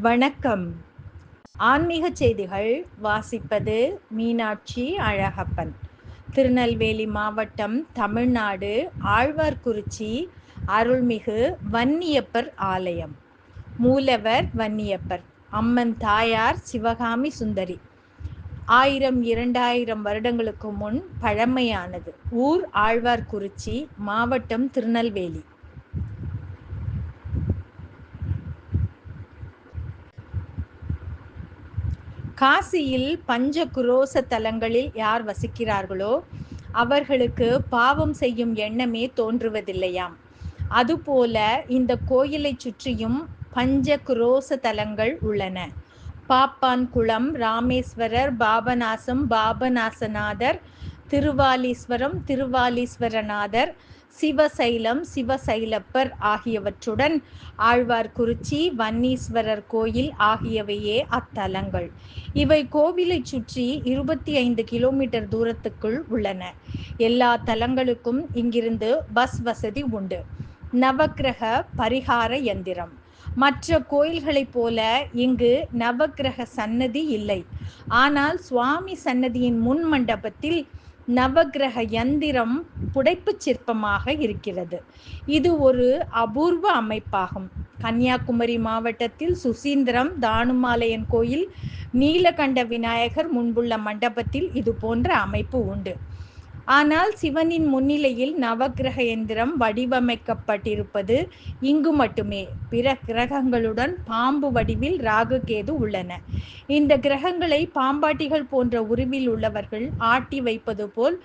வணக்கம். ஆன்மீக செய்திகள் வாசிப்பது மீனாட்சி அழகப்பன். திருநெல்வேலி மாவட்டம் தமிழ்நாடு ஆழ்வார்குறிச்சி அருள்மிகு வன்னியப்பர் ஆலயம். மூலவர் வன்னியப்பர் அம்மன் தாயார் சிவகாமி சுந்தரி. ஆயிரம் இரண்டாயிரம் வருடங்களுக்கு முன் பழமையானது. ஊர் ஆழ்வார்குறிச்சி மாவட்டம் திருநெல்வேலி. காசியில் பஞ்ச குரோச தலங்களில் யார் வசிக்கிறார்களோ அவர்களுக்கு பாவம் செய்யும் எண்ணமே தோன்றுவதில்லையாம். அதுபோல இந்த கோயிலை சுற்றியும் பஞ்ச குரோச தலங்கள் உள்ளன. பாப்பான் குளம் ராமேஸ்வரர் பாபநாசம் பாபநாசநாதர் திருவாலீஸ்வரம் திருவாலீஸ்வரநாதர் சிவசைலம் சிவசைலப்பர் ஆகியவற்றுடன் ஆழ்வார்குறிச்சி வன்னீஸ்வரர் கோயில் ஆகியவையே அத்தலங்கள். இவை கோவிலை சுற்றி இருபத்தி ஐந்து கிலோமீட்டர் தூரத்துக்குள் உள்ளன. எல்லா தலங்களுக்கும் இங்கிருந்து பஸ் வசதி உண்டு. நவக்கிரக பரிகார யந்திரம் மற்ற கோயில்களைப் போல இங்கு நவக்கிரக சன்னதி இல்லை. ஆனால் சுவாமி சன்னதியின் முன் மண்டபத்தில் நவக்கிரக யந்திரம் புடைப்பு சிற்பமாக இருக்கிறது. இது ஒரு அபூர்வ அமைப்பாகும். கன்னியாகுமரி மாவட்டத்தில் சுசீந்திரம் தானுமாலயன் கோயில் நீலகண்ட விநாயகர் முன்புள்ள மண்டபத்தில் இது போன்ற அமைப்பு உண்டு. ஆனால் சிவனின் முன்னிலையில் நவக்கிரக எந்திரம் வடிவமைக்கப்பட்டிருப்பது இங்கு மட்டுமே. பிற கிரகங்களுடன் பாம்பு வடிவில் ராகு கேது உள்ளன. இந்த கிரகங்களை பாம்பாட்டிகள் போன்ற உருவில் உள்ளவர்கள் ஆட்டி வைப்பது போல்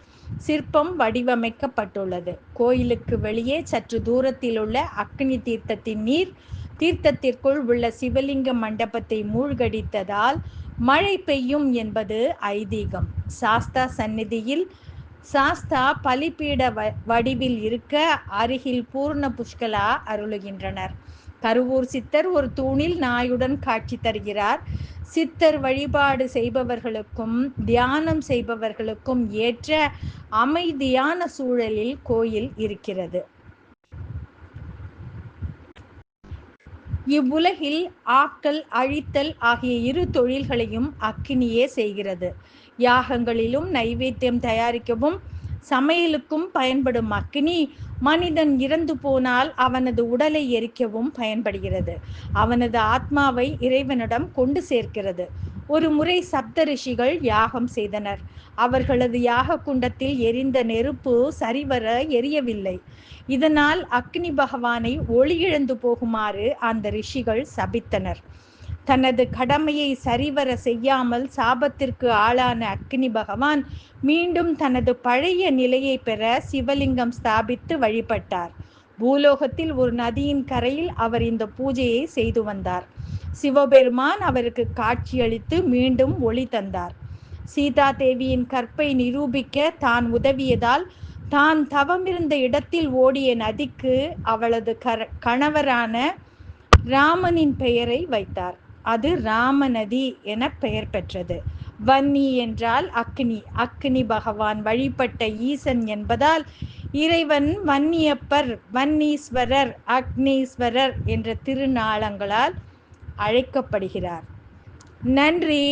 சிற்பம் வடிவமைக்கப்பட்டுள்ளது. கோயிலுக்கு வெளியே சற்று தூரத்தில் உள்ள அக்னி தீர்த்தத்தின் நீர் தீர்த்தத்திற்குள் உள்ள சிவலிங்க மண்டபத்தை மூழ்கடித்ததால் மழை பெய்யும் என்பது ஐதீகம். சாஸ்தா சந்நிதியில் சாஸ்தா பலிபீட வடிவில் இருக்க அருகில் பூர்ண புஷ்கலா அருளுகின்றனர். கருவூர் சித்தர் ஒரு தூணில் நாயுடன் காட்சி தருகிறார். சித்தர் வழிபாடு செய்பவர்களுக்கும் தியானம் செய்பவர்களுக்கும் ஏற்ற அமைதியான சூழலில் கோயில் இருக்கிறது. இவ்வுலகில் ஆக்கல் அழித்தல் ஆகிய இரு தொழில்களையும் அக்கினியே செய்கிறது. யாகங்களிலும் நைவேத்தியம் தயாரிக்கவும் சமையலுக்கும் பயன்படும் அக்னி மனிதன் இறந்து போனால் அவனது உடலை எரிக்கவும் பயன்படுகிறது. அவனது ஆத்மாவை இறைவனிடம் கொண்டு சேர்க்கிறது. ஒரு முறை சப்த ரிஷிகள் யாகம் செய்தனர். அவர்களது யாக குண்டத்தில் எரிந்த நெருப்பு சரிவர எரியவில்லை. இதனால் அக்னி பகவானை ஒளி இழந்து போகுமாறு அந்த ரிஷிகள் சபித்தனர். தனது கடமையை சரிவர செய்யாமல் சாபத்திற்கு ஆளான அக்னி பகவான் மீண்டும் தனது பழைய நிலையை பெற சிவலிங்கம் ஸ்தாபித்து வழிபட்டார். பூலோகத்தில் ஒரு நதியின் கரையில் அவர் இந்த பூஜையை செய்து வந்தார். சிவபெருமான் அவருக்கு காட்சியளித்து மீண்டும் ஒளி தந்தார். சீதா தேவியின் கற்பை நிரூபிக்க தான் உதவியதால் தான் தவமிருந்த இடத்தில் ஓடிய நதிக்கு அவளது கணவரான ராமனின் பெயரை வைத்தார். அது ராமநதி என பெயர் பெற்றது. வன்னி என்றால் அக்னி. அக்னி பகவான் வழிபட்ட ஈசன் என்பதால் இறைவன் வன்னியப்பர் வன்னீஸ்வரர் அக்னீஸ்வரர் என்ற திருநாளங்களால் அழைக்கப்படுகிறார். நன்றி.